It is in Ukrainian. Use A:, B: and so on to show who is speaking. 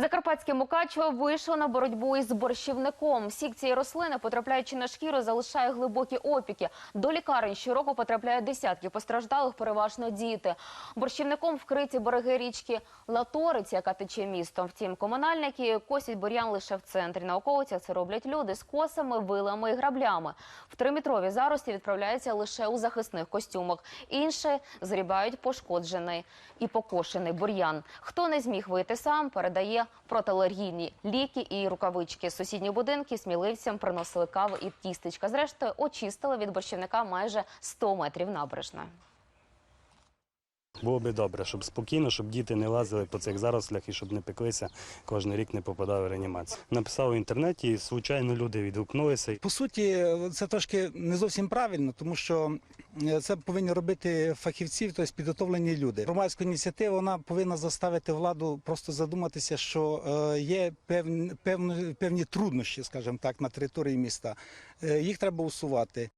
A: Закарпатське Мукачево вийшло на боротьбу із борщівником. Сік цієї рослини, потрапляючи на шкіру, залишає глибокі опіки. До лікарень щороку потрапляють десятки постраждалих, переважно діти. Борщівником вкриті береги річки Латориць, яка тече містом. Втім, комунальники косять бур'ян лише в центрі. На околицях це роблять люди з косами, вилами і граблями. В триметрові зарості відправляються лише у захисних костюмах. Інші зрібають пошкоджений і покошений бур'ян. Хто не зміг вийти сам, передає протиалергійні ліки і рукавички. Сусідні будинки сміливцям приносили каву і тістечка. Зрештою, очистили від борщівника майже 100 метрів набережної.
B: Було би добре, щоб спокійно, щоб діти не лазили по цих зарослях і щоб не пеклися, кожен рік не попадали в реанімацію. Написав в інтернеті, і звичайно люди відгукнулися.
C: По суті, це трошки не зовсім правильно, тому що е, це повинні робити фахівці, тобто підготовлені люди. Громадська ініціатива вона повинна заставити владу просто задуматися, що е, є певні, певні, певні труднощі, скажімо так, на території міста. Е, Їх треба усувати.